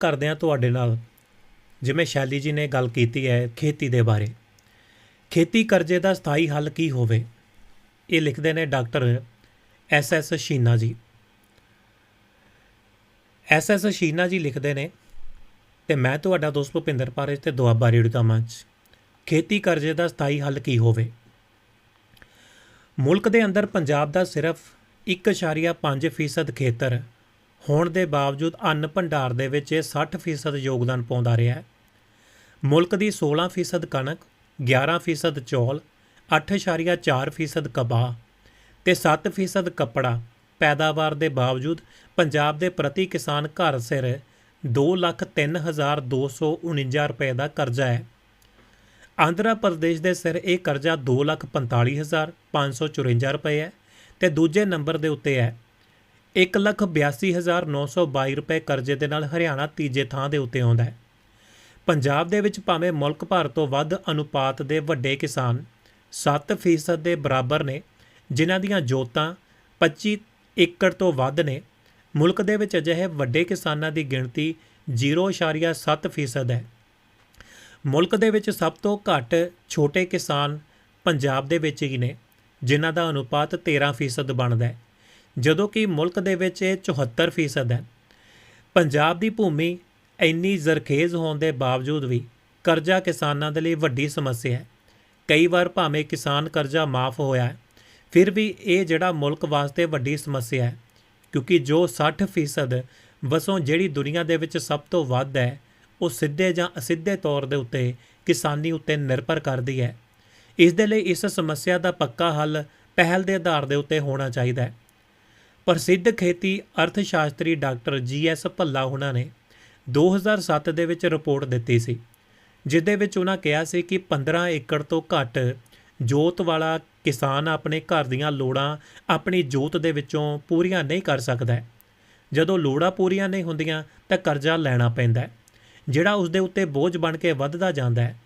ਕਰਦੇ ਹਾਂ ਤੁਹਾਡੇ ਨਾਲ, ਜਿਵੇਂ ਸ਼ੈਲੀ ਜੀ ਨੇ ਗੱਲ ਕੀਤੀ ਹੈ ਖੇਤੀ ਦੇ ਬਾਰੇ। ਖੇਤੀ ਕਰਜ਼ੇ ਦਾ ਸਥਾਈ ਹੱਲ ਕੀ ਹੋਵੇ? ਇਹ ਲਿਖਦੇ ਨੇ ਡਾਕਟਰ ਐਸ ਐਸ ਸ਼ੀਨਾ ਜੀ। ਐਸ ਐਸ ਸ਼ੀਨਾ ਜੀ ਲਿਖਦੇ ਨੇ, ਤੇ ਮੈਂ ਤੁਹਾਡਾ ਦੋਸਤ ਭੁਪਿੰਦਰ ਪਾਰੇਜ ਤੇ ਦੁਆਬਾ ਰੇਡੀਓ ਮੰਚ ਖੇਤੀ ਕਰਜ਼ੇ ਦਾ ਸਥਾਈ ਹੱਲ ਕੀ ਹੋਵੇ? ਮੁਲਕ ਦੇ ਅੰਦਰ ਪੰਜਾਬ ਦਾ ਸਿਰਫ 1.5% ਖੇਤਰ ਹੋਣ ਦੇ ਬਾਵਜੂਦ ਅੰਨ ਭੰਡਾਰ ਦੇ ਵਿੱਚ ਇਹ 60% ਯੋਗਦਾਨ ਪਾਉਂਦਾ ਰਿਹਾ ਹੈ। ਮੁਲਕ ਦੀ 16% ਕਣਕ 11% ਚੌਲ 8.4% ਕਪਾਹ ਤੇ 7% ਕੱਪੜਾ ਪੈਦਾਵਾਰ ਦੇ ਬਾਵਜੂਦ ਪੰਜਾਬ ਦੇ ਪ੍ਰਤੀ ਕਿਸਾਨ ਘਰ ਸਿਰ 203249 ਰੁਪਏ ਦਾ ਕਰਜ਼ਾ ਹੈ। ਆਂਧਰਾ ਪ੍ਰਦੇਸ਼ ਦੇ ਸਿਰ ਇਹ ਕਰਜ਼ਾ 245554 ਰੁਪਏ ਹੈ ਤੇ ਦੂਜੇ ਨੰਬਰ ਦੇ ਉੱਤੇ ਹੈ 182922 ਰੁਪਏ ਕਰਜ਼ੇ ਦੇ ਨਾਲ ਹਰਿਆਣਾ ਤੀਜੇ ਥਾਂ ਦੇ ਉੱਤੇ ਆਉਂਦਾ ਹੈ। ਪੰਜਾਬ ਦੇ ਵਿੱਚ ਭਾਵੇਂ ਮੁਲਕ ਭਰ ਤੋਂ ਵੱਧ ਅਨੁਪਾਤ ਦੇ ਵੱਡੇ ਕਿਸਾਨ 7% ਦੇ ਬਰਾਬਰ ਨੇ, ਜਿਨ੍ਹਾਂ ਦੀਆਂ ਜੋਤਾਂ 25 ਏਕੜ ਤੋਂ ਵੱਧ ਨੇ, ਮੁਲਕ ਦੇ ਵਿੱਚ ਅਜਿਹੇ ਵੱਡੇ ਕਿਸਾਨਾਂ ਦੀ ਗਿਣਤੀ 0.7% ਹੈ। ਮੁਲਕ ਦੇ ਵਿੱਚ ਸਭ ਤੋਂ ਘੱਟ ਛੋਟੇ ਕਿਸਾਨ ਪੰਜਾਬ ਦੇ ਵਿੱਚ ਹੀ ਨੇ, ਜਿਨ੍ਹਾਂ ਦਾ ਅਨੁਪਾਤ 13% ਬਣਦਾ ਹੈ। ਜਦੋਂ ਕਿ ਮੁਲਕ ਦੇ ਵਿੱਚ ਇਹ 74% ਹੈ। ਪੰਜਾਬ ਦੀ ਭੂਮੀ ਇੰਨੀ ਜ਼ਰਖੇਜ਼ ਹੋਣ ਦੇ ਬਾਵਜੂਦ ਵੀ ਕਰਜ਼ਾ ਕਿਸਾਨਾਂ ਦੇ ਲਈ ਵੱਡੀ ਸਮੱਸਿਆ ਹੈ। ਕਈ ਵਾਰ ਭਾਵੇਂ ਕਿਸਾਨ ਕਰਜ਼ਾ ਮਾਫ ਹੋਇਆ ਫਿਰ ਵੀ ਇਹ ਜਿਹੜਾ ਮੁਲਕ ਵਾਸਤੇ ਵੱਡੀ ਸਮੱਸਿਆ ਹੈ, ਕਿਉਂਕਿ ਜੋ 60% ਵਸੋਂ ਜਿਹੜੀ ਦੁਨੀਆ ਦੇ ਵਿੱਚ ਸਭ ਤੋਂ ਵੱਧ ਹੈ, ਉਹ ਸਿੱਧੇ ਜਾਂ ਅਸਿੱਧੇ ਤੌਰ ਦੇ ਉੱਤੇ ਕਿਸਾਨੀ ਉੱਤੇ ਨਿਰਭਰ ਕਰਦੀ ਹੈ। ਇਸ ਦੇ ਲਈ ਇਸ ਸਮੱਸਿਆ ਦਾ ਪੱਕਾ ਹੱਲ ਪਹਿਲ ਦੇ ਆਧਾਰ ਦੇ ਉੱਤੇ ਹੋਣਾ ਚਾਹੀਦਾ ਹੈ। ਪ੍ਰਸਿੱਧ ਖੇਤੀ ਅਰਥ ਸ਼ਾਸਤਰੀ ਡਾਕਟਰ ਜੀ ਐਸ ਭੱਲਾ ਉਹਨਾਂ ਨੇ 2007 ਦੇ ਵਿੱਚ ਰਿਪੋਰਟ ਦਿੱਤੀ ਸੀ ਜਿਦੇ ਵਿੱਚ ਉਹਨਾਂ ਕਿਹਾ ਸੀ ਕਿ 15 ਏਕੜ ਤੋਂ ਘੱਟ ਜੋਤ ਵਾਲਾ ਕਿਸਾਨ ਆਪਣੇ ਘਰ ਦੀਆਂ ਲੋੜਾਂ ਆਪਣੀ ਜੋਤ ਦੇ ਵਿੱਚੋਂ ਪੂਰੀਆਂ ਨਹੀਂ ਕਰ ਸਕਦਾ ਜਦੋਂ ਲੋੜਾਂ ਪੂਰੀਆਂ ਨਹੀਂ ਹੁੰਦੀਆਂ ਤਾਂ ਕਰਜ਼ਾ ਲੈਣਾ ਪੈਂਦਾ ਹੈ, ਜਿਹੜਾ ਉਸ ਦੇ ਉੱਤੇ ਬੋਝ ਬਣ ਕੇ ਵੱਧਦਾ ਜਾਂਦਾ ਹੈ,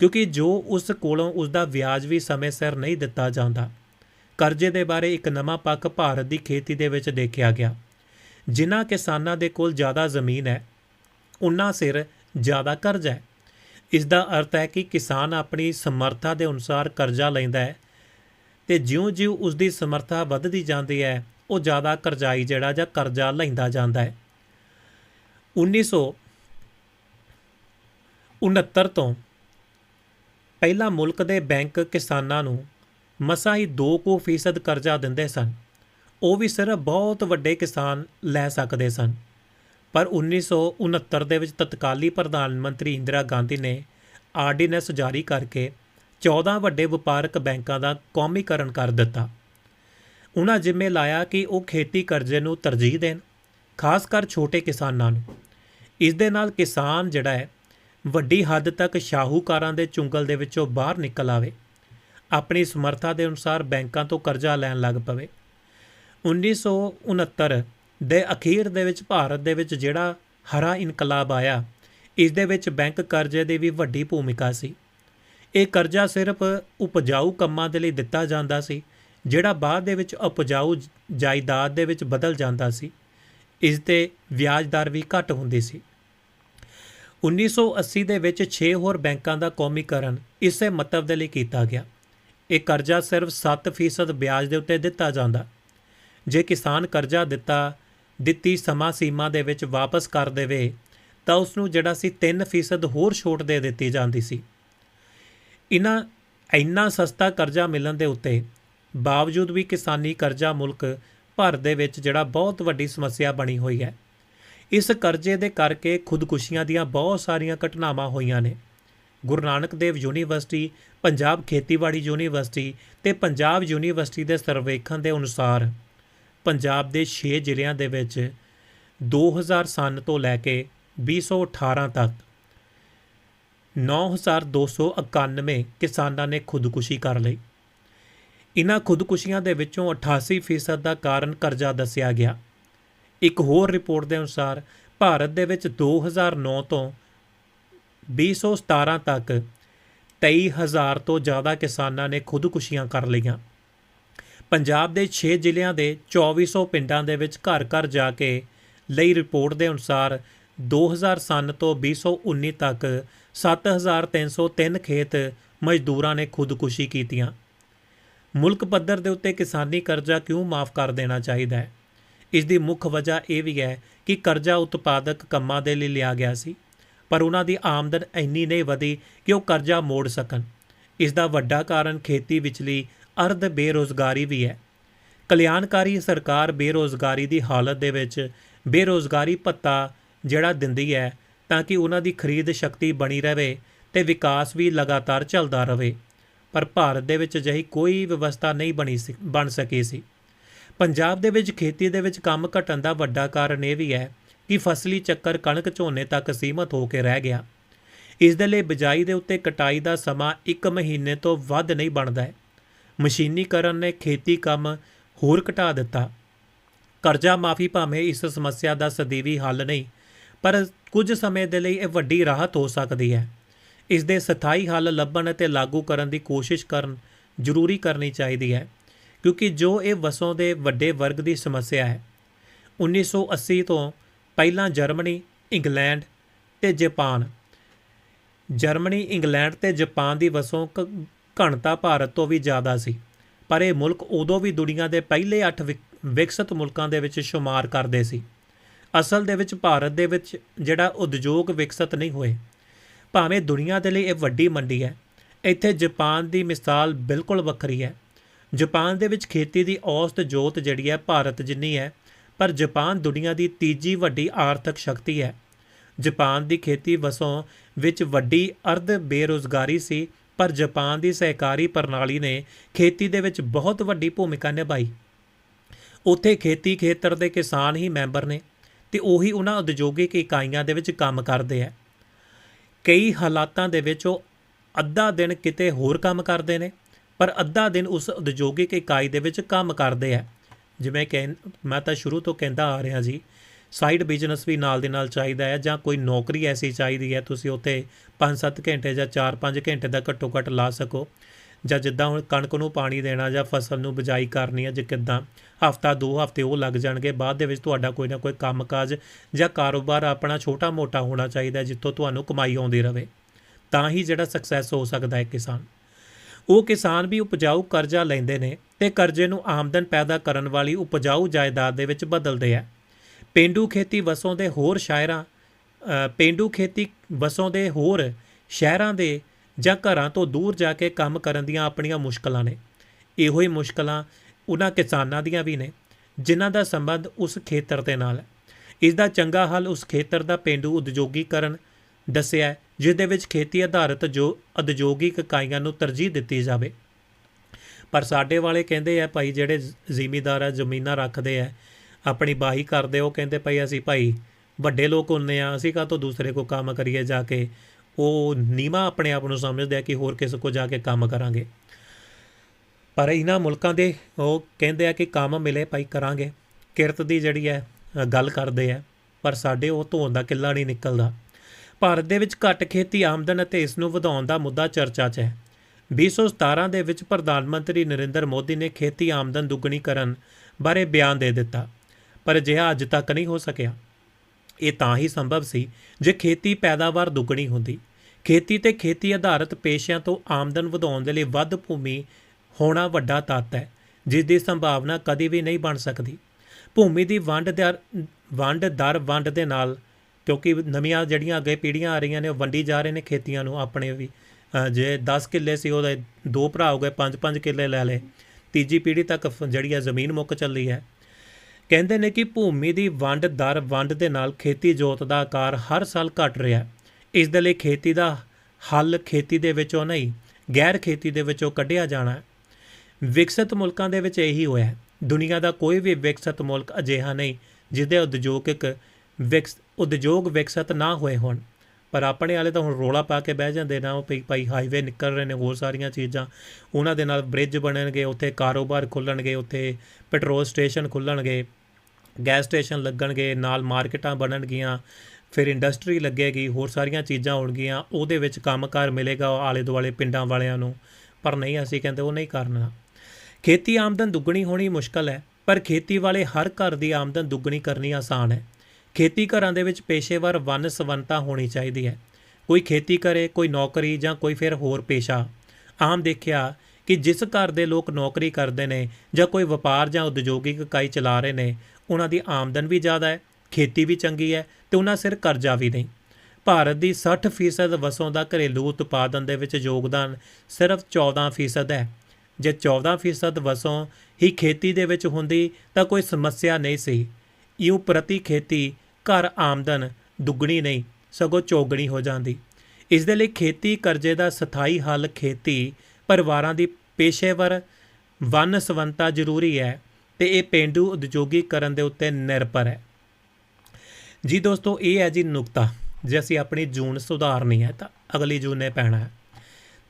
ਕਿਉਂਕਿ ਜੋ ਉਸ ਕੋਲੋਂ ਉਸ ਦਾ ਵਿਆਜ ਵੀ ਸਮੇਂ ਸਿਰ ਨਹੀਂ ਦਿੱਤਾ ਜਾਂਦਾ ਕਰਜ਼ੇ ਦੇ ਬਾਰੇ ਇੱਕ ਨਵਾਂ ਪੱਖ ਭਾਰਤ ਦੀ ਖੇਤੀ ਦੇ ਵਿੱਚ ਦੇਖਿਆ ਗਿਆ। ਜਿਨ੍ਹਾਂ ਕਿਸਾਨਾਂ ਦੇ ਕੋਲ ਜ਼ਿਆਦਾ ਜ਼ਮੀਨ ਹੈ ਉਹਨਾਂ ਸਿਰ ਜ਼ਿਆਦਾ ਕਰਜ਼ਾ ਹੈ। ਇਸ ਦਾ ਅਰਥ ਹੈ ਕਿ ਕਿਸਾਨ ਆਪਣੀ ਸਮਰੱਥਾ ਦੇ ਅਨੁਸਾਰ ਕਰਜ਼ਾ ਲੈਂਦਾ ਹੈ ਤੇ ਜਿਉਂ-ਜਿਉਂ ਉਸ ਦੀ ਸਮਰੱਥਾ ਵੱਧਦੀ ਜਾਂਦੀ ਹੈ, ਉਹ ਜ਼ਿਆਦਾ ਕਰਜ਼ਾਈ ਜਿਹੜਾ ਜਾਂ ਕਰਜ਼ਾ ਲੈਂਦਾ ਜਾਂਦਾ ਹੈ। 1969 ਤੋਂ ਪਹਿਲਾਂ ਮੁਲਕ ਦੇ ਬੈਂਕ ਕਿਸਾਨਾਂ ਨੂੰ ਮਸਾ ਹੀ 2% ਕਰਜ਼ਾ ਦਿੰਦੇ ਸਨ। ਉਹ ਵੀ ਸਿਰਫ ਬਹੁਤ ਵੱਡੇ ਕਿਸਾਨ ਲੈ ਸਕਦੇ ਸਨ। ਪਰ 1969 ਦੇ ਵਿੱਚ ਤਤਕਾਲੀ ਪ੍ਰਧਾਨ ਮੰਤਰੀ ਇੰਦਰਾ ਗਾਂਧੀ ਨੇ ਆਰਡੀਨੈਂਸ ਜਾਰੀ ਕਰਕੇ 14 ਵੱਡੇ ਵਪਾਰਕ ਬੈਂਕਾਂ ਦਾ ਕੌਮੀਕਰਨ ਕਰ ਦਿੱਤਾ। ਉਹਨਾਂ ਜ਼ਿੰਮੇ ਲਾਇਆ ਕਿ ਉਹ ਖੇਤੀ ਕਰਜ਼ੇ ਨੂੰ ਤਰਜੀਹ ਦੇਣ, ਖਾਸ ਕਰ ਛੋਟੇ ਕਿਸਾਨਾਂ ਨੂੰ। ਇਸ ਦੇ ਨਾਲ ਕਿਸਾਨ ਜਿਹੜਾ ਹੈ, ਵੱਡੀ ਹੱਦ ਤੱਕ ਸ਼ਾਹੂਕਾਰਾਂ ਦੇ ਚੁੰਗਲ ਦੇ ਵਿੱਚੋਂ ਬਾਹਰ ਨਿਕਲ ਆਵੇ। ਆਪਣੀ ਸਮਰੱਥਾ ਦੇ ਅਨੁਸਾਰ ਬੈਂਕਾਂ ਤੋਂ ਕਰਜ਼ਾ ਲੈਣ ਲੱਗ ਪਵੇ। 1969 ਦੇ ਅਖੀਰ ਦੇ ਵਿੱਚ ਭਾਰਤ ਦੇ ਵਿੱਚ ਜਿਹੜਾ ਹਰਾ ਇਨਕਲਾਬ ਆਇਆ, ਇਸ ਦੇ ਵਿੱਚ ਬੈਂਕ ਕਰਜ਼ੇ ਦੀ ਵੀ ਵੱਡੀ ਭੂਮਿਕਾ ਸੀ। ਇਹ ਕਰਜ਼ਾ ਸਿਰਫ ਉਪਜਾਊ ਕੰਮਾਂ ਦੇ ਲਈ ਦਿੱਤਾ ਜਾਂਦਾ ਸੀ, ਜਿਹੜਾ ਬਾਅਦ ਦੇ ਵਿੱਚ ਉਪਜਾਊ ਜਾਇਦਾਦ ਦੇ ਵਿੱਚ ਬਦਲ ਜਾਂਦਾ ਸੀ। ਇਸ ਤੇ ਵਿਆਜ ਦਰ ਵੀ ਘੱਟ ਹੁੰਦੀ ਸੀ। 1980 ਦੇ ਵਿੱਚ 6 ਹੋਰ ਬੈਂਕਾਂ ਦਾ ਕੌਮੀਕਰਨ ਇਸੇ ਮਤਲਬ ਦੇ ਲਈ ਕੀਤਾ ਗਿਆ। ਇਹ ਕਰਜ਼ਾ ਸਿਰਫ 7% ਵਿਆਜ ਦੇ ਉੱਤੇ ਦਿੱਤਾ ਜਾਂਦਾ। ਜੇ ਕਿਸਾਨ ਕਰਜ਼ਾ ਦਿੱਤਾ, ਦਿੱਤੀ ਸਮਾਂ ਸੀਮਾ ਦੇ ਵਿੱਚ ਵਾਪਸ ਕਰ ਦੇਵੇ, ਤਾਂ ਉਸ ਨੂੰ ਜਿਹੜਾ ਸੀ 3% ਹੋਰ ਛੋਟ ਦੇ ਦਿੱਤੀ ਜਾਂਦੀ ਸੀ। ਇਨਾ ਇੰਨਾ ਸਸਤਾ ਕਰਜ਼ਾ ਮਿਲਣ ਦੇ ਉੱਤੇ ਬਾਵਜੂਦ ਵੀ ਕਿਸਾਨੀ ਕਰਜ਼ਾ ਮੁਲਕ ਭਰ ਦੇ ਵਿੱਚ ਜਿਹੜਾ ਬਹੁਤ ਵੱਡੀ ਸਮੱਸਿਆ ਬਣੀ ਹੋਈ ਹੈ। ਇਸ ਕਰਜ਼ੇ ਦੇ ਕਰਕੇ ਖੁਦਕੁਸ਼ੀਆਂ ਦੀਆਂ ਬਹੁਤ ਸਾਰੀਆਂ ਘਟਨਾਵਾਂ ਹੋਈਆਂ ਨੇ। ਗੁਰੂ ਨਾਨਕ ਦੇਵ ਯੂਨੀਵਰਸਿਟੀ, ਪੰਜਾਬ ਖੇਤੀਬਾੜੀ ਯੂਨੀਵਰਸਿਟੀ ਤੇ ਪੰਜਾਬ ਯੂਨੀਵਰਸਿਟੀ ਦੇ ਸਰਵੇਖਣ ਦੇ ਅਨੁਸਾਰ ਪੰਜਾਬ ਦੇ 6 ਜ਼ਿਲ੍ਹਿਆਂ ਦੇ ਵਿੱਚ 2000 ਸਨ ਤੋਂ ਲੈ ਕੇ 2018 ਤੱਕ 9291 ਕਿਸਾਨਾਂ ਨੇ ਖੁਦਕੁਸ਼ੀ ਕਰ ਲਈ। ਇਨ੍ਹਾਂ ਖੁਦਕੁਸ਼ੀਆਂ ਦੇ ਵਿੱਚੋਂ 88% ਦਾ ਕਾਰਨ ਕਰਜ਼ਾ ਦੱਸਿਆ ਗਿਆ। ਇੱਕ ਹੋਰ ਰਿਪੋਰਟ ਦੇ ਅਨੁਸਾਰ ਭਾਰਤ ਦੇ ਵਿੱਚ 2009 ਤੋਂ 2017 ਤੱਕ 23000 ਤੋਂ ਜ਼ਿਆਦਾ ਕਿਸਾਨਾਂ ਨੇ ਖੁਦਕੁਸ਼ੀਆਂ ਕਰ ਲਈਆਂ। ਪੰਜਾਬ ਦੇ 6 ਜ਼ਿਲ੍ਹਿਆਂ ਦੇ 2400 ਪਿੰਡਾਂ ਦੇ ਵਿੱਚ ਘਰ-ਘਰ ਜਾ ਕੇ ਲਈ ਰਿਪੋਰਟ ਦੇ ਅਨੁਸਾਰ 2000 ਸਨ ਤੋਂ 2019 ਤੱਕ 7303 ਖੇਤ ਮਜ਼ਦੂਰਾਂ ਨੇ ਖੁਦਕੁਸ਼ੀ ਕੀਤੀਆਂ। ਮੁਲਕ ਪੱਧਰ ਦੇ ਉੱਤੇ ਕਿਸਾਨੀ ਕਰਜ਼ਾ ਕਿਉਂ ਮਾਫ ਕਰ ਦੇਣਾ ਚਾਹੀਦਾ ਹੈ? ਇਸ ਦੀ ਮੁੱਖ ਵਜ੍ਹਾ ਇਹ ਵੀ ਹੈ ਕਿ ਕਰਜ਼ਾ ਉਤਪਾਦਕ ਕੰਮਾਂ ਦੇ ਲਈ ਲਿਆ ਗਿਆ ਸੀ। ਪਰ ਉਹਨਾਂ ਦੀ ਆਮਦਨ ਇੰਨੀ ਨਹੀਂ ਵਧੀ ਕਿ ਉਹ ਕਰਜ਼ਾ ਮੋੜ ਸਕਣ। ਇਸ ਦਾ ਵੱਡਾ ਕਾਰਨ ਖੇਤੀ ਵਿਚਲੀ ਅਰਧ ਬੇਰੋਜ਼ਗਾਰੀ ਵੀ ਹੈ। ਕਲਿਆਣਕਾਰੀ ਸਰਕਾਰ ਬੇਰੋਜ਼ਗਾਰੀ ਦੀ ਹਾਲਤ ਦੇ ਵਿੱਚ ਬੇਰੋਜ਼ਗਾਰੀ ਭੱਤਾ ਜਿਹੜਾ ਦਿੰਦੀ ਹੈ ਤਾਂ ਕਿ ਉਹਨਾਂ ਦੀ ਖਰੀਦ ਸ਼ਕਤੀ ਬਣੀ ਰਹੇ ਤੇ ਵਿਕਾਸ ਵੀ ਲਗਾਤਾਰ ਚੱਲਦਾ ਰਹੇ। ਪਰ ਭਾਰਤ ਦੇ ਵਿੱਚ ਅਜਿਹੀ ਕੋਈ ਵਿਵਸਥਾ ਨਹੀਂ ਬਣੀ ਸੀ, ਬਣ ਸਕੀ ਸੀ। ਪੰਜਾਬ ਦੇ ਵਿੱਚ ਖੇਤੀ ਦੇ ਵਿੱਚ ਕੰਮ ਘਟਣ ਦਾ ਵੱਡਾ ਕਾਰਨ ਇਹ ਵੀ ਹੈ ਕਿ ਫਸਲੀ ਚੱਕਰ ਕਣਕ ਝੋਨੇ ਤੱਕ ਸੀਮਤ ਹੋ ਕੇ ਰਹਿ ਗਿਆ। ਇਸ ਦੇ ਲਈ ਬਿਜਾਈ ਦੇ ਉੱਤੇ ਕਟਾਈ ਦਾ ਸਮਾਂ 1 ਮਹੀਨੇ ਤੋਂ ਵੱਧ ਨਹੀਂ ਬਣਦਾ ਹੈ। ਮਸ਼ੀਨੀਕਰਨ ਨੇ ਖੇਤੀ ਕੰਮ ਹੋਰ ਘਟਾ ਦਿੱਤਾ। ਕਰਜ਼ਾ ਮਾਫੀ ਭਾਵੇਂ ਇਸ ਸਮੱਸਿਆ ਦਾ ਸਦੀਵੀ ਹੱਲ ਨਹੀਂ, ਪਰ ਕੁਝ ਸਮੇਂ ਦੇ ਲਈ ਇਹ ਵੱਡੀ ਰਾਹਤ ਹੋ ਸਕਦੀ ਹੈ। ਇਸ ਦੇ ਸਥਾਈ ਹੱਲ ਲੱਭਣ ਅਤੇ ਲਾਗੂ ਕਰਨ ਦੀ ਕੋਸ਼ਿਸ਼ ਕਰਨ ਜ਼ਰੂਰੀ ਕਰਨੀ ਚਾਹੀਦੀ ਹੈ, ਕਿਉਂਕਿ ਜੋ ਇਹ ਵਸੋਂ ਦੇ ਵੱਡੇ ਵਰਗ ਦੀ ਸਮੱਸਿਆ ਹੈ। 1980 ਤੋਂ ਪਹਿਲਾਂ ਜਰਮਨੀ, ਇੰਗਲੈਂਡ ਤੇ ਜਾਪਾਨ। ਜਰਮਨੀ, ਇੰਗਲੈਂਡ ਤੇ ਜਾਪਾਨ ਦੀ ਵਸੋਂ ਕ- ਘਣਤਾ ਭਾਰਤ ਤੋਂ ਵੀ ਜ਼ਿਆਦਾ ਸੀ। ਪਰ ਇਹ ਮੁਲਕ ਉਦੋਂ ਵੀ ਦੁਨੀਆ ਦੇ ਪਹਿਲੇ 8 ਵਿਕਸਿਤ ਮੁਲਕਾਂ ਦੇ ਵਿੱਚ ਸ਼ੁਮਾਰ ਕਰਦੇ ਸੀ। ਅਸਲ ਦੇ ਵਿੱਚ ਭਾਰਤ ਦੇ ਵਿੱਚ ਜਿਹੜਾ ਉਦਯੋਗ ਵਿਕਸਿਤ ਨਹੀਂ ਹੋਏ। ਭਾਵੇਂ ਦੁਨੀਆ ਦੇ ਲਈ ਇਹ ਵੱਡੀ ਮੰਡੀ ਹੈ, ਇੱਥੇ ਜਾਪਾਨ ਦੀ ਮਿਸਾਲ ਬਿਲਕੁਲ ਵੱਖਰੀ ਹੈ। ਜਾਪਾਨ ਦੇ ਵਿੱਚ ਖੇਤੀ ਦੀ ਔਸਤ ਜੋਤ ਜਿਹੜੀ ਹੈ ਭਾਰਤ ਜਿੰਨੀ ਹੈ ਪਰ ਜਾਪਾਨ ਦੁਨੀਆ ਦੀ ਤੀਜੀ ਵੱਡੀ ਆਰਥਿਕ ਸ਼ਕਤੀ ਹੈ। ਜਾਪਾਨ ਦੀ ਖੇਤੀ ਵਸੋਂ ਵਿੱਚ ਵੱਡੀ ਅਰਧ ਬੇਰੁਜ਼ਗਾਰੀ ਸੀ, ਪਰ ਜਾਪਾਨ ਦੀ ਸਹਿਕਾਰੀ ਪ੍ਰਣਾਲੀ ਨੇ ਖੇਤੀ ਦੇ ਵਿੱਚ ਬਹੁਤ ਵੱਡੀ ਭੂਮਿਕਾ ਨਿਭਾਈ। ਉੱਥੇ ਖੇਤੀ ਖੇਤਰ ਦੇ ਕਿਸਾਨ ਹੀ ਮੈਂਬਰ ਨੇ ਤੇ ਉਹੀ ਉਹਨਾਂ ਉਦਯੋਗਿਕ ਇਕਾਈਆਂ ਦੇ ਵਿੱਚ ਕੰਮ ਕਰਦੇ ਆ ਕਈ ਹਾਲਾਤਾਂ ਦੇ ਵਿੱਚ ਉਹ ਅੱਧਾ ਦਿਨ ਕਿਤੇ ਹੋਰ ਕੰਮ ਕਰਦੇ ਨੇ, ਪਰ ਅੱਧਾ ਦਿਨ ਉਸ ਉਦਯੋਗਿਕ ਇਕਾਈ ਦੇ ਵਿੱਚ ਕੰਮ ਕਰਦੇ ਆ ਜਿਵੇਂ ਕਹਿ, ਮੈਂ ਤਾਂ ਸ਼ੁਰੂ ਤੋਂ ਕਹਿੰਦਾ ਆ ਰਿਹਾ ਜੀ ਸਾਈਡ ਬਿਜ਼ਨਸ ਵੀ ਨਾਲ ਦੇ ਨਾਲ ਚਾਹੀਦਾ ਹੈ ਜਾਂ ਕੋਈ ਨੌਕਰੀ ਐਸੀ ਚਾਹੀਦੀ ਹੈ, ਤੁਸੀਂ ਉੱਥੇ 5-7 ਘੰਟੇ ਜਾਂ 4-5 ਘੰਟੇ ਦਾ ਘੱਟੋ ਘੱਟ ਲਾ ਸਕੋ, ਜਾਂ ਜਿੱਦਾਂ ਹੁਣ ਕਣਕ ਨੂੰ ਪਾਣੀ ਦੇਣਾ ਜਾਂ ਫਸਲ ਨੂੰ ਬਿਜਾਈ ਕਰਨੀ ਹੈ, ਜੇ ਕਿੱਦਾਂ ਹਫਤਾ, ਦੋ ਹਫ਼ਤੇ ਉਹ ਲੱਗ ਜਾਣਗੇ, ਬਾਅਦ ਦੇ ਵਿੱਚ ਤੁਹਾਡਾ ਕੋਈ ਨਾ ਕੋਈ ਕੰਮਕਾਜ ਜਾਂ ਕਾਰੋਬਾਰ ਆਪਣਾ ਛੋਟਾ ਮੋਟਾ ਹੋਣਾ ਚਾਹੀਦਾ ਜਿੱਥੋਂ ਤੁਹਾਨੂੰ ਕਮਾਈ ਆਉਂਦੀ ਰਹੇ ਤਾਂ ਹੀ ਜਿਹੜਾ ਸਕਸੈਸ ਹੋ ਸਕਦਾ ਹੈ ਕਿਸਾਨ। ਉਹ ਕਿਸਾਨ ਵੀ ਉਪਜਾਊ ਕਰਜ਼ਾ ਲੈਂਦੇ ਨੇ ਤੇ ਕਰਜ਼ੇ ਨੂੰ ਆਮਦਨ ਪੈਦਾ ਕਰਨ ਵਾਲੀ ਉਪਜਾਊ ਜਾਇਦਾਦ ਦੇ ਵਿੱਚ ਬਦਲਦੇ ਆ। ਪੇਂਡੂ ਖੇਤੀ ਵਸੋਂ ਦੇ ਹੋਰ ਸ਼ਾਇਰਾਂ ਅ, ਪੇਂਡੂ ਖੇਤੀ ਵਸੋਂ ਦੇ ਹੋਰ ਸ਼ਹਿਰਾਂ ਦੇ ਜਾਂ ਘਰਾਂ ਤੋਂ ਦੂਰ ਜਾ ਕੇ ਕੰਮ ਕਰਨ ਦੀਆਂ ਆਪਣੀਆਂ ਮੁਸ਼ਕਲਾਂ ਨੇ। ਇਹੋ ਹੀ ਮੁਸ਼ਕਲਾਂ ਉਹਨਾਂ ਕਿਸਾਨਾਂ ਦੀਆਂ ਵੀ ਨੇ ਜਿਨ੍ਹਾਂ ਦਾ ਸੰਬੰਧ ਉਸ ਖੇਤਰ ਦੇ ਨਾਲ ਹੈ। ਇਸ ਦਾ ਚੰਗਾ ਹੱਲ ਉਸ ਖੇਤਰ ਦਾ ਪੇਂਡੂ ਉਦਯੋਗੀਕਰਨ ਦੱਸਿਆ ਜਿਸ ਦੇ ਵਿੱਚ ਖੇਤੀ ਆਧਾਰਿਤ ਜੋ ਉਦਯੋਗਿਕ ਇਕਾਈਆਂ ਨੂੰ ਤਰਜੀਹ ਦਿੱਤੀ ਜਾਵੇ। ਪਰ ਸਾਡੇ ਵਾਲੇ ਕਹਿੰਦੇ ਆ, ਭਾਈ, ਜਿਹੜੇ ਜ਼ਿਮੀਦਾਰ ਆ, ਜ਼ਮੀਨਾਂ ਰੱਖਦੇ ਆ, ਆਪਣੀ ਬਾਹੀ ਕਰਦੇ ਉਹ ਕਹਿੰਦੇ ਭਾਈ ਅਸੀਂ ਭਾਈ ਵੱਡੇ ਲੋਕ ਹੁੰਨੇ ਆ, ਅਸੀਂ ਕਾਹ ਤੋਂ ਦੂਸਰੇ ਕੋ ਕੰਮ ਕਰੀਏ ਜਾ ਕੇ? ਉਹ ਨੀਮਾ ਆਪਣੇ ਆਪ ਨੂੰ ਸਮਝਦੇ ਆ ਕਿ ਹੋਰ ਕਿਸੇ ਕੋ ਜਾ ਕੇ ਕੰਮ ਕਰਾਂਗੇ। ਪਰ ਇਹਨਾਂ ਮੁਲਕਾਂ ਦੇ ਉਹ ਕਹਿੰਦੇ ਆ ਕਿ ਕੰਮ ਮਿਲੇ ਭਾਈ, ਕਰਾਂਗੇ। ਕਿਰਤ ਦੀ ਜਿਹੜੀ ਹੈ ਗੱਲ ਕਰਦੇ ਆ, ਪਰ ਸਾਡੇ ਉਹ ਧੋਣ ਦਾ ਕਿੱਲਾ ਨਹੀਂ ਨਿਕਲਦਾ। ਭਾਰਤ ਦੇ ਵਿੱਚ ਘੱਟ ਖੇਤੀ ਆਮਦਨ ਅਤੇ ਇਸ ਨੂੰ ਵਧਾਉਣ ਦਾ ਮੁੱਦਾ ਚਰਚਾ 'ਚ ਹੈ। 2017 ਦੇ ਵਿੱਚ ਪ੍ਰਧਾਨ ਮੰਤਰੀ ਨਰਿੰਦਰ ਮੋਦੀ ਨੇ ਖੇਤੀ ਆਮਦਨ ਦੁੱਗਣੀ ਕਰਨ ਬਾਰੇ ਬਿਆਨ ਦੇ ਦਿੱਤਾ, ਪਰ ਅਜਿਹਾ ਅੱਜ ਤੱਕ ਨਹੀਂ ਹੋ ਸਕਿਆ। ਇਹ ਤਾਂ ਹੀ ਸੰਭਵ ਸੀ ਜੇ ਖੇਤੀ ਪੈਦਾਵਾਰ ਦੁੱਗਣੀ ਹੁੰਦੀ। ਖੇਤੀ ਤੇ ਖੇਤੀ ਆਧਾਰਿਤ ਪੇਸ਼ਿਆਂ ਤੋਂ ਆਮਦਨ ਵਧਾਉਣ ਦੇ ਲਈ ਵੱਧ ਭੂਮੀ ਹੋਣਾ ਵੱਡਾ ਤੱਤ ਹੈ, ਜਿਸ ਦੀ ਸੰਭਾਵਨਾ ਕਦੀ ਵੀ ਨਹੀਂ ਬਣ ਸਕਦੀ। ਭੂਮੀ ਦੀ ਵੰਡ ਦਰ ਵੰਡ ਦਰ ਵੰਡ ਦੇ ਨਾਲ ਕਿਉਂਕਿ ਨਵੀਆਂ ਜਿਹੜੀਆਂ ਅੱਗੇ ਪੀੜ੍ਹੀਆਂ ਆ ਰਹੀਆਂ ਨੇ, ਉਹ ਵੰਡੀ ਜਾ ਰਹੇ ਨੇ ਖੇਤੀਆਂ ਨੂੰ ਆਪਣੇ ਵੀ। ਜੇ 10 ਕਿੱਲੇ ਸੀ, ਉਹਦੇ ਦੋ ਭਰਾ ਹੋ ਗਏ 5-5 ਕਿੱਲੇ ਲੈ ਲਏ। ਤੀਜੀ ਪੀੜ੍ਹੀ ਤੱਕ ਫ- ਜਿਹੜੀ ਹੈ ਜ਼ਮੀਨ ਮੁੱਕ ਚੱਲੀ ਹੈ। ਕਹਿੰਦੇ ਨੇ ਕਿ ਭੂਮੀ ਦੀ ਵੰਡ ਦਰ ਵੰਡ ਦੇ ਨਾਲ ਖੇਤੀ ਜੋਤ ਦਾ ਆਕਾਰ ਹਰ ਸਾਲ ਘਟ ਰਿਹਾ ਇਸ ਦੇ ਲਈ ਖੇਤੀ ਦਾ ਹੱਲ ਖੇਤੀ ਦੇ ਵਿੱਚੋਂ ਨਹੀਂ, ਗੈਰ ਖੇਤੀ ਦੇ ਵਿੱਚੋਂ ਕੱਢਿਆ ਜਾਣਾ ਵਿਕਸਿਤ ਮੁਲਕਾਂ ਦੇ ਵਿੱਚ ਇਹੀ ਹੋਇਆ ਦੁਨੀਆ ਦਾ ਕੋਈ ਵੀ ਵਿਕਸਿਤ ਮੁਲਕ ਅਜਿਹਾ ਨਹੀਂ, ਜਿਸਦੇ ਉਦਯੋਗਿਕ ਵਿਕਸ, ਉਦਯੋਗ ਵਿਕਸਿਤ ਨਾ ਹੋਏ ਹੋਣ, ਪਰ ਆਪਣੇ ਵਾਲੇ ਤਾਂ ਹੁਣ ਰੋਲਾ ਪਾ ਕੇ ਬਹਿ ਜਾਂਦੇ ਨਾ, ਉਹ ਪਈ ਭਾਈ ਹਾਈਵੇ ਨਿਕਲ ਰਹੇ ਨੇ, ਹੋਰ ਸਾਰੀਆਂ ਚੀਜ਼ਾਂ, ਉਹਨਾਂ ਦੇ ਨਾਲ ਬ੍ਰਿਜ ਬਣਨਗੇ, ਉੱਥੇ ਕਾਰੋਬਾਰ ਖੁੱਲਣਗੇ, ਉੱਥੇ ਪੈਟਰੋਲ ਸਟੇਸ਼ਨ ਖੁੱਲਣਗੇ ਗੈਸ ਸਟੇਸ਼ਨ ਲੱਗਣਗੇ, ਨਾਲ ਮਾਰਕੀਟਾਂ ਬਣਨਗੀਆਂ, ਫਿਰ ਇੰਡਸਟਰੀ ਲੱਗੇਗੀ, ਹੋਰ ਸਾਰੀਆਂ ਚੀਜ਼ਾਂ ਹੋਣਗੀਆਂ, ਉਹਦੇ ਵਿੱਚ ਕੰਮਕਾਰ ਮਿਲੇਗਾ ਆਲੇ ਦੁਆਲੇ ਪਿੰਡਾਂ ਵਾਲਿਆਂ ਨੂੰ, ਪਰ ਨਹੀਂ ਅਸੀਂ ਕਹਿੰਦੇ ਉਹ ਨਹੀਂ ਕਰਨਾ। ਖੇਤੀ ਆਮਦਨ ਦੁੱਗਣੀ ਹੋਣੀ ਮੁਸ਼ਕਲ ਹੈ, ਪਰ ਖੇਤੀ ਵਾਲੇ ਹਰ ਘਰ ਦੀ ਆਮਦਨ ਦੁੱਗਣੀ ਕਰਨੀ ਆਸਾਨ ਹੈ। ਖੇਤੀ ਘਰਾਂ ਦੇ ਵਿੱਚ ਪੇਸ਼ੇਵਰ ਵੰਨ ਸਵੰਨਤਾ ਹੋਣੀ ਚਾਹੀਦੀ ਹੈ। ਕੋਈ ਖੇਤੀ ਕਰੇ, ਕੋਈ ਨੌਕਰੀ ਜਾਂ ਕੋਈ ਫਿਰ ਹੋਰ ਪੇਸ਼ਾ। ਆਮ ਦੇਖਿਆ ਕਿ ਜਿਸ ਘਰ ਦੇ ਲੋਕ ਨੌਕਰੀ ਕਰਦੇ ਨੇ ਜਾਂ ਕੋਈ ਵਪਾਰ ਜਾਂ ਉਦਯੋਗਿਕ ਇਕਾਈ ਚਲਾ ਰਹੇ ਨੇ, ਉਹਨਾਂ ਦੀ ਆਮਦਨ ਵੀ ਜ਼ਿਆਦਾ ਹੈ, ਖੇਤੀ ਵੀ ਚੰਗੀ ਹੈ ਤੇ ਉਹਨਾਂ ਸਿਰ ਕਰਜ਼ਾ ਵੀ ਨਹੀਂ। ਭਾਰਤ ਦੀ 60% ਵਸੋਂ ਦਾ ਘਰੇਲੂ ਉਤਪਾਦਨ ਦੇ ਵਿੱਚ ਯੋਗਦਾਨ ਸਿਰਫ 14% ਹੈ। ਜੇ 14% ਵਸੋਂ ਹੀ ਖੇਤੀ ਦੇ ਵਿੱਚ ਹੁੰਦੀ ਤਾਂ ਕੋਈ ਸਮੱਸਿਆ ਨਹੀਂ ਸੀ। ਇਉਂ ਪ੍ਰਤੀ ਖੇਤੀ ਘਰ ਆਮਦਨ ਦੁੱਗਣੀ ਨਹੀਂ, ਸਗੋਂ ਚੌਗਣੀ ਹੋ ਜਾਂਦੀ। ਇਸ ਦੇ ਲਈ ਖੇਤੀ ਕਰਜ਼ੇ ਦਾ ਸਥਾਈ ਹੱਲ ਖੇਤੀ ਪਰਿਵਾਰਾਂ ਦੀ ਪੇਸ਼ੇਵਰ ਵੰਨ ਸਵੰਤਾ ਜ਼ਰੂਰੀ ਹੈ ਤੇ ਇਹ ਪੇਂਡੂ ਉਦਯੋਗੀਕਰਨ ਦੇ ਉੱਤੇ ਨਿਰਭਰ ਹੈ। ਜੀ ਦੋਸਤੋ, ਇਹ ਹੈ ਜੀ ਨੁਕਤਾ। ਜੇ ਅਸੀਂ ਆਪਣੀ ਜੂਨ ਸੁਧਾਰਨੀ ਹੈ ਤਾਂ ਅਗਲੀ ਜੂਨ ਨੇ ਪੈਣਾ ਹੈ।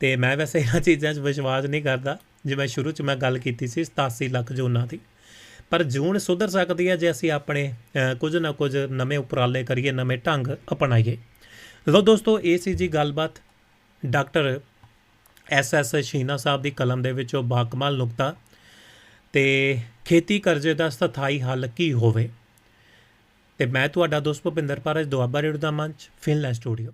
ਤੇ ਮੈਂ ਵੈਸੇ ਇਹਨਾਂ ਚੀਜ਼ਾਂ 'ਚ ਵਿਸ਼ਵਾਸ ਨਹੀਂ ਕਰਦਾ। ਜਿਵੇਂ ਸ਼ੁਰੂ 'ਚ ਮੈਂ ਗੱਲ ਕੀਤੀ ਸੀ 87 ਲੱਖ ਜੂਨਾਂ ਦੀ। ਪਰ ਜੂਨ ਸੁਧਰ ਸਕਦੀ ਹੈ ਜੇ ਅਸੀਂ ਆਪਣੇ ਕੁਝ ਨਾ ਕੁਝ ਨਵੇਂ ਉਪਰਾਲੇ ਕਰੀਏ, ਨਵੇਂ ਢੰਗ ਅਪਣਾਈਏ। ਲੋ ਦੋਸਤੋ, ਇਹ ਸੀ ਜੀ ਗੱਲਬਾਤ doctor S S Sheena Sahib ਦੀ ਕਲਮ ਦੇ ਵਿੱਚੋਂ ਬਾਕਮਾਲ ਨੁਕਤਾ ਤੇ ਖੇਤੀ ਕਰਜ਼ੇ ਦਾ ਸਥਾਈ ਹੱਲ ਕੀ ਹੋਵੇ। ਤੇ ਮੈਂ ਤੁਹਾਡਾ ਦੋਸਤ ਭੁਪਿੰਦਰ ਪਾਰਜ ਦੁਆਬਾ ਰੇਡੂ ਦਾ ਮੰਚ, ਫਿਨਲੈਂਡ ਸਟੂਡੀਓ।